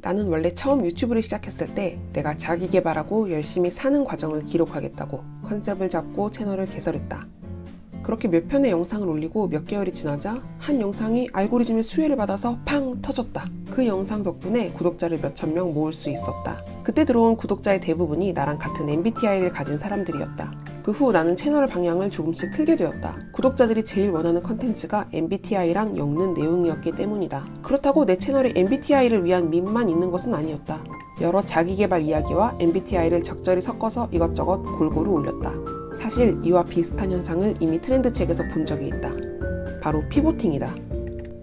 나는 원래 처음 유튜브를 시작했을 때 내가 자기 개발하고 열심히 사는 과정을 기록하겠다고 컨셉을 잡고 채널을 개설했다. 그렇게 몇 편의 영상을 올리고 몇 개월이 지나자 한 영상이 알고리즘의 수혜를 받아서 팡 터졌다. 그 영상 덕분에 구독자를 몇천 명 모을 수 있었다. 그때 들어온 구독자의 대부분이 나랑 같은 MBTI를 가진 사람들이었다. 그 후 나는 채널 방향을 조금씩 틀게 되었다. 구독자들이 제일 원하는 컨텐츠가 MBTI랑 엮는 내용이었기 때문이다. 그렇다고 내 채널에 MBTI를 위한 밈만 있는 것은 아니었다. 여러 자기개발 이야기와 MBTI를 적절히 섞어서 이것저것 골고루 올렸다. 사실 이와 비슷한 현상을 이미 트렌드 책에서 본 적이 있다. 바로 피보팅이다.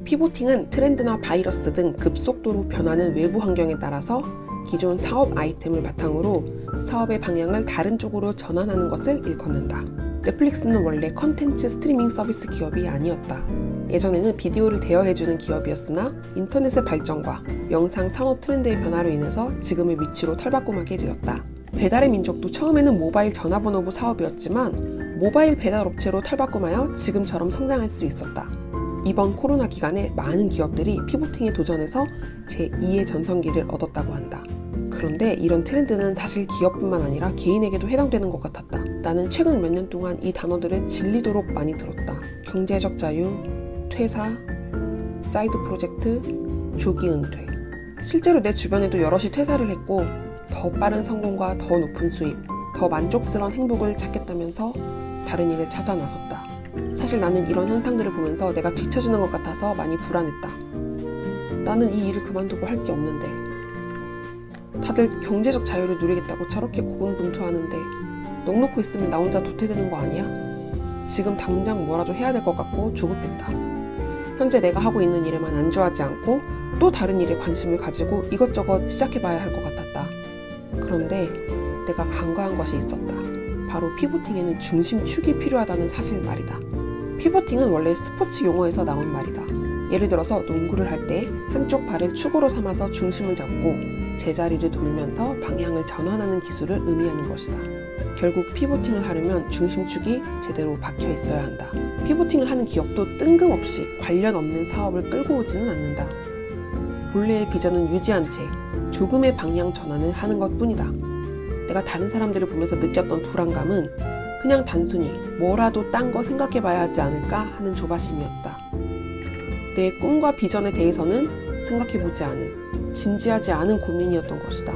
피보팅은 트렌드나 바이러스 등 급속도로 변하는 외부 환경에 따라서 기존 사업 아이템을 바탕으로 사업의 방향을 다른 쪽으로 전환하는 것을 일컫는다. 넷플릭스는 원래 컨텐츠 스트리밍 서비스 기업이 아니었다. 예전에는 비디오를 대여해주는 기업이었으나 인터넷의 발전과 영상 산업 트렌드의 변화로 인해서 지금의 위치로 털바꿈하게 되었다. 배달의 민족도 처음에는 모바일 전화번호부 사업이었지만 모바일 배달 업체로 탈바꿈하여 지금처럼 성장할 수 있었다. 이번 코로나 기간에 많은 기업들이 피보팅에 도전해서 제2의 전성기를 얻었다고 한다. 그런데 이런 트렌드는 사실 기업뿐만 아니라 개인에게도 해당되는 것 같았다. 나는 최근 몇 년 동안 이 단어들을 질리도록 많이 들었다. 경제적 자유, 퇴사, 사이드 프로젝트, 조기 은퇴. 실제로 내 주변에도 여럿이 퇴사를 했고 더 빠른 성공과 더 높은 수입, 더 만족스러운 행복을 찾겠다면서 다른 일을 찾아 나섰다. 사실 나는 이런 현상들을 보면서 내가 뒤처지는 것 같아서 많이 불안했다. 나는 이 일을 그만두고 할 게 없는데. 다들 경제적 자유를 누리겠다고 저렇게 고군분투하는데 넉넉고 있으면 나 혼자 도태되는 거 아니야? 지금 당장 뭐라도 해야 될 것 같고 조급했다. 현재 내가 하고 있는 일에만 안주하지 않고 또 다른 일에 관심을 가지고 이것저것 시작해봐야 할 것 같았다. 그런데 내가 간과한 것이 있었다. 바로 피보팅에는 중심축이 필요하다는 사실 말이다. 피보팅은 원래 스포츠 용어에서 나온 말이다. 예를 들어서 농구를 할 때 한쪽 발을 축으로 삼아서 중심을 잡고 제자리를 돌면서 방향을 전환하는 기술을 의미하는 것이다. 결국 피보팅을 하려면 중심축이 제대로 박혀 있어야 한다. 피보팅을 하는 기업도 뜬금없이 관련 없는 사업을 끌고 오지는 않는다. 본래의 비전은 유지한 채 조금의 방향 전환을 하는 것 뿐이다. 내가 다른 사람들을 보면서 느꼈던 불안감은 그냥 단순히 뭐라도 딴 거 생각해 봐야 하지 않을까 하는 조바심이었다. 내 꿈과 비전에 대해서는 생각해 보지 않은, 진지하지 않은 고민이었던 것이다.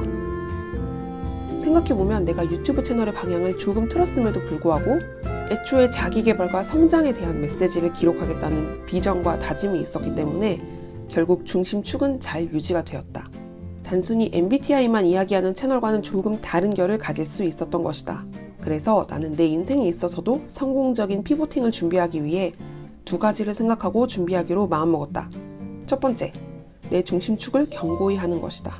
생각해 보면 내가 유튜브 채널의 방향을 조금 틀었음에도 불구하고 애초에 자기 개발과 성장에 대한 메시지를 기록하겠다는 비전과 다짐이 있었기 때문에 결국 중심축은 잘 유지가 되었다. 단순히 MBTI만 이야기하는 채널과는 조금 다른 결을 가질 수 있었던 것이다. 그래서 나는 내 인생에 있어서도 성공적인 피보팅을 준비하기 위해 두 가지를 생각하고 준비하기로 마음먹었다. 첫 번째, 내 중심축을 견고히 하는 것이다.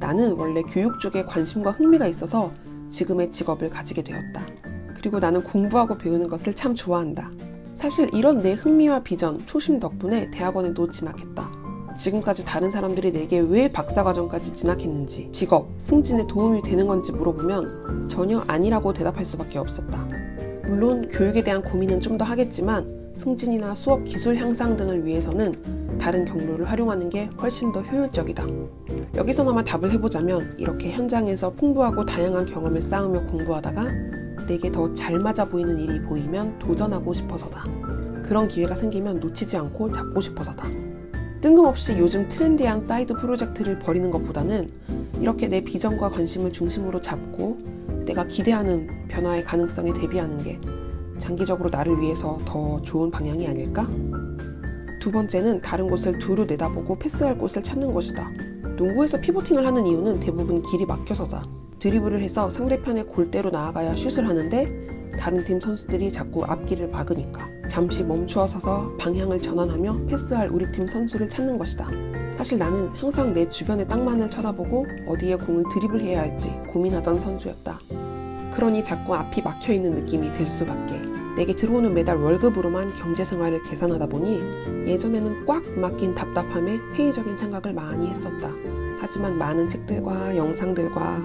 나는 원래 교육 쪽에 관심과 흥미가 있어서 지금의 직업을 가지게 되었다. 그리고 나는 공부하고 배우는 것을 참 좋아한다. 사실 이런 내 흥미와 비전, 초심 덕분에 대학원에도 진학했다. 지금까지 다른 사람들이 내게 왜 박사과정까지 진학했는지, 직업, 승진에 도움이 되는 건지 물어보면 전혀 아니라고 대답할 수밖에 없었다. 물론 교육에 대한 고민은 좀 더 하겠지만 승진이나 수업 기술 향상 등을 위해서는 다른 경로를 활용하는 게 훨씬 더 효율적이다. 여기서나마 답을 해보자면 이렇게 현장에서 풍부하고 다양한 경험을 쌓으며 공부하다가 내게 더 잘 맞아 보이는 일이 보이면 도전하고 싶어서다. 그런 기회가 생기면 놓치지 않고 잡고 싶어서다. 뜬금없이 요즘 트렌디한 사이드 프로젝트를 벌이는 것보다는 이렇게 내 비전과 관심을 중심으로 잡고 내가 기대하는 변화의 가능성에 대비하는 게 장기적으로 나를 위해서 더 좋은 방향이 아닐까? 두 번째는 다른 곳을 두루 내다보고 패스할 곳을 찾는 것이다. 농구에서 피보팅을 하는 이유는 대부분 길이 막혀서다. 드리블을 해서 상대편의 골대로 나아가야 슛을 하는데 다른 팀 선수들이 자꾸 앞길을 막으니까 잠시 멈추어 서서 방향을 전환하며 패스할 우리 팀 선수를 찾는 것이다. 사실 나는 항상 내 주변의 땅만을 쳐다보고 어디에 공을 드리블해야 할지 고민하던 선수였다. 그러니 자꾸 앞이 막혀 있는 느낌이 들 수밖에. 내게 들어오는 매달 월급으로만 경제 생활을 계산하다 보니 예전에는 꽉 막힌 답답함에 회의적인 생각을 많이 했었다. 하지만 많은 책들과 영상들과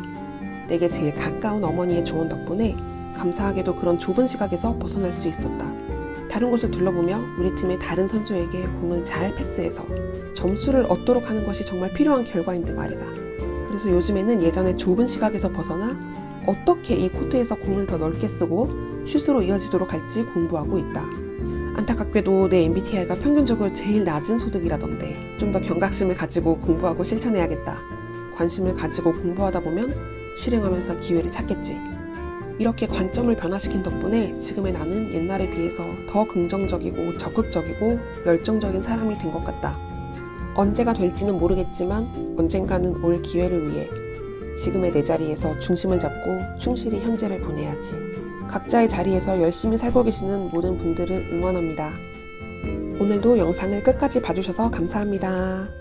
내게 제일 가까운 어머니의 조언 덕분에 감사하게도 그런 좁은 시각에서 벗어날 수 있었다. 다른 곳을 둘러보며 우리 팀의 다른 선수에게 공을 잘 패스해서 점수를 얻도록 하는 것이 정말 필요한 결과인데 말이다. 그래서 요즘에는 예전의 좁은 시각에서 벗어나 어떻게 이 코트에서 공을 더 넓게 쓰고 슛으로 이어지도록 할지 공부하고 있다. 안타깝게도 내 MBTI가 평균적으로 제일 낮은 소득이라던데 좀 더 경각심을 가지고 공부하고 실천해야겠다. 관심을 가지고 공부하다 보면 실행하면서 기회를 찾겠지. 이렇게 관점을 변화시킨 덕분에 지금의 나는 옛날에 비해서 더 긍정적이고 적극적이고 열정적인 사람이 된 것 같다. 언제가 될지는 모르겠지만 언젠가는 올 기회를 위해 지금의 내 자리에서 중심을 잡고 충실히 현재를 보내야지. 각자의 자리에서 열심히 살고 계시는 모든 분들을 응원합니다. 오늘도 영상을 끝까지 봐주셔서 감사합니다.